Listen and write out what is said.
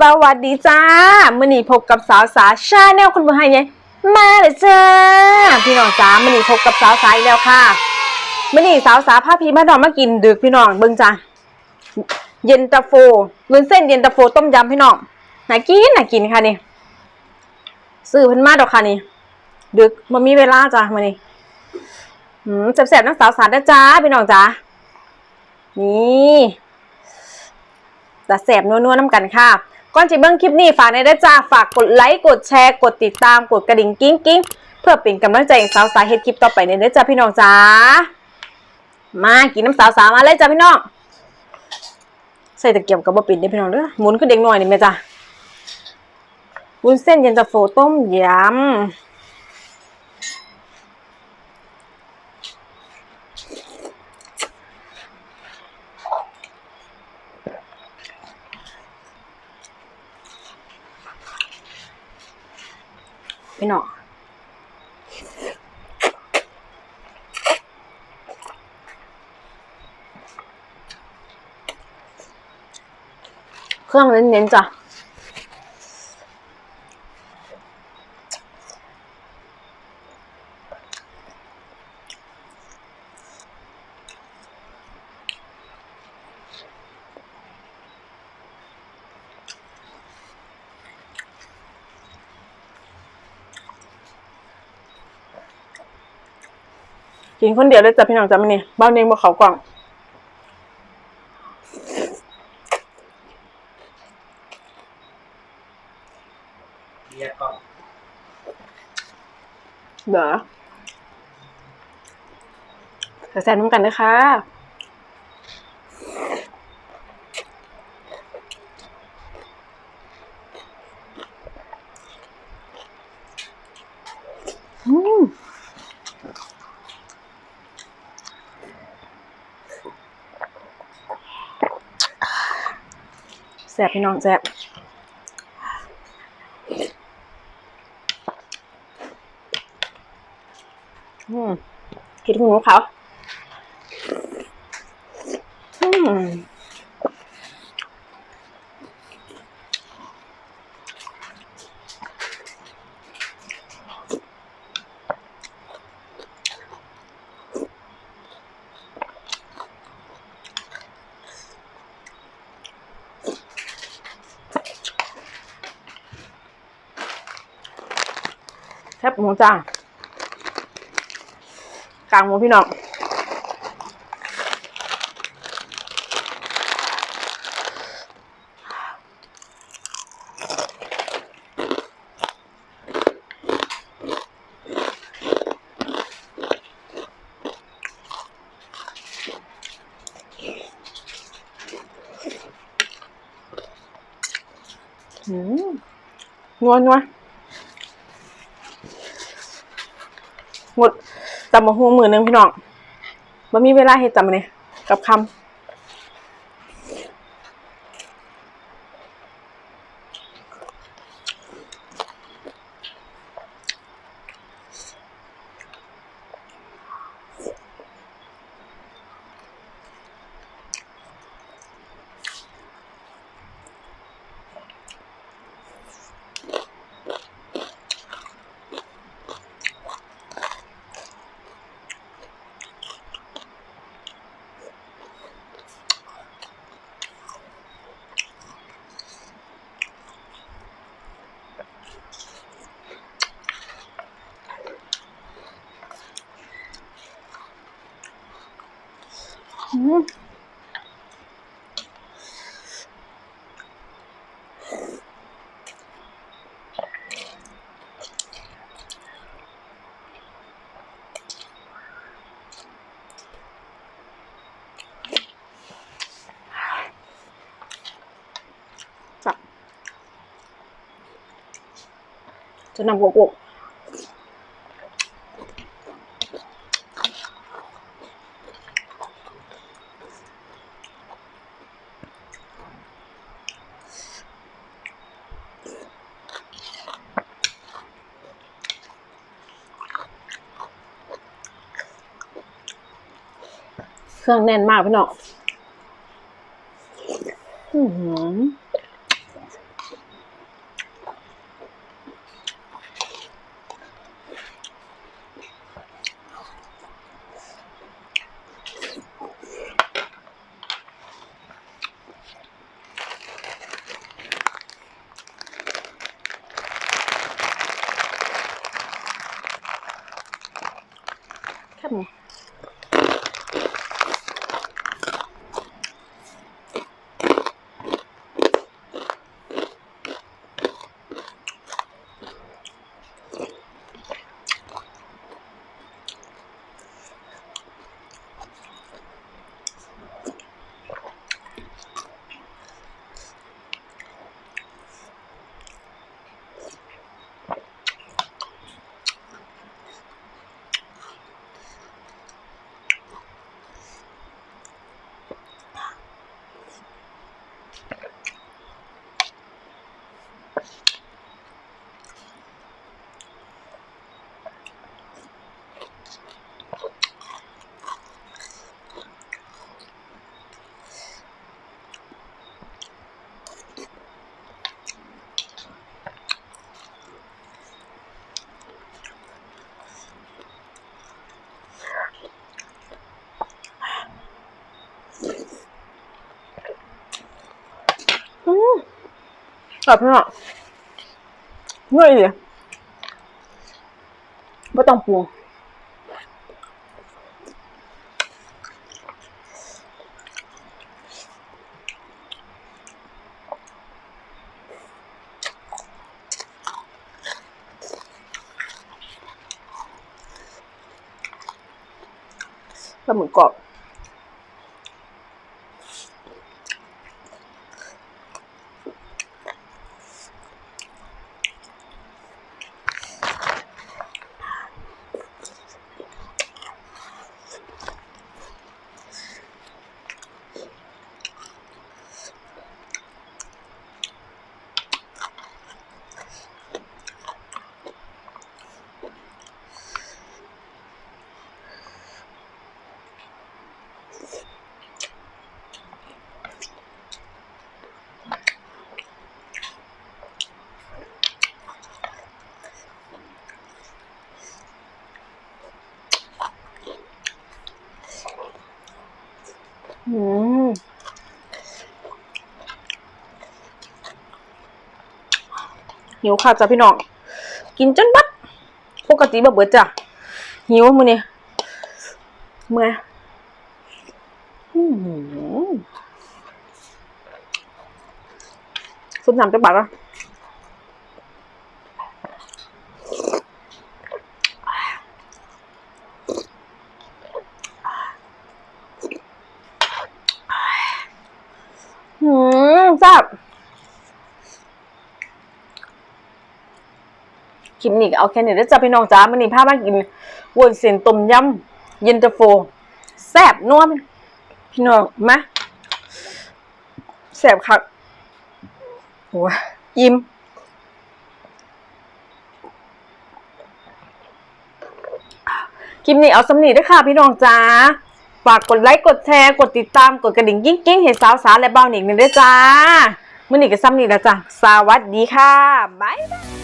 สวัสดีจ้ามื่อนี้พบกับสาวสาชาแนลคุณผู้ชมยังมาเลยจ้าพี่น้องจ้ามื่อนี้พบกับสาวสาอีกแล้วค่ะมื่อนี้สาวสาพาพีมาดองมากินดึกพี่น้องเบิ่งจ้าเย็นตาโฟลุ้นเส้นเย็นตาโฟต้มยำพี่น้องน่ากินน่ากินค่ะนี่ซื้อเพิ่นมาดอกค่ะนี่ดึกมันมีเวลาจ้ามื่อนี้อืมแซ่บๆนักสาวสานะจ้าพี่น้องจ้านี่แต่แสบนัวๆน้ำกันค่ะ ก่อนจะเบิ่งคลิปนี้ฝากในด้จ้าฝากกดไลค์กดแชร์กดติดตามกดกระดิ่งกิ้งกิ้งเพื่อเป็นกำลังใจให้สาวสายเฮ็ดคลิปต่อไปในเด้อจ้าพี่น้องจ้ามากินน้ำสาวสามาเลยจ้าพี่น้องใส่ตะเกียบกับบะปิดได้พี่น้องเด้อหมุนขึ้นเด็กหน่อยนี่แม่จ้าวุ้นเส้นเย็นตาโฟต้มยำ พี่น้องเครื่องเน้นๆจ้ะ กินคนเดียวเลยจ้ะพี่น้องจ้ะมันนี่บ้านเองบ่เขากล่องเรียกก่อนเด้อแซ่บๆน้ำกันนะคะอืม ซ่บพี่น้องแซ่บอืมคิดถึงเขาอืม แคบหมูจ้ากลางหมูพี่น้องอืมนั วนัวหมดจำมาหูมือหนึงพี่น้องบ่มีเวลาเฮ็ดจำมาเนี่ยกับคำ อืมจับจ เครื่องแน่นมากพี่น้องอืมแค่หมู กรอบพี่น้องเมื่อยเลยไม่ต้องปรุงปลาหมึกกรอบ อืม หิวค่ะจ้ะพี่น้อง กินจนบัดปกติแบบเบิดจ้ะ หิวมือนี่เมื่อยอืมซุปน้ำจะบัดอะหืมแซ่บ คลิปนี้ก็เอาแค่นี้แล้วจ้ะพี่น้องจ้ามันนี้พามากินวนเส้นต้มยำเย็นตาโฟ แซ่บนัวพี่น้องมาแซ่บคักโอ้ยยิ้มคลิปนี้เอาสำนีด้วยค่ะพี่น้องจ้า ฝากกดไลค์กดแชร์กดติดตามกดกระดิ่งกิ้งกิ้งๆให้สาวสาและเบาหนิงหนึ่งด้วยจ้า มื่อนี้ก็ซ้ำนีแล้วจ้ะสวัสดีค่ะ บ๊ายบาย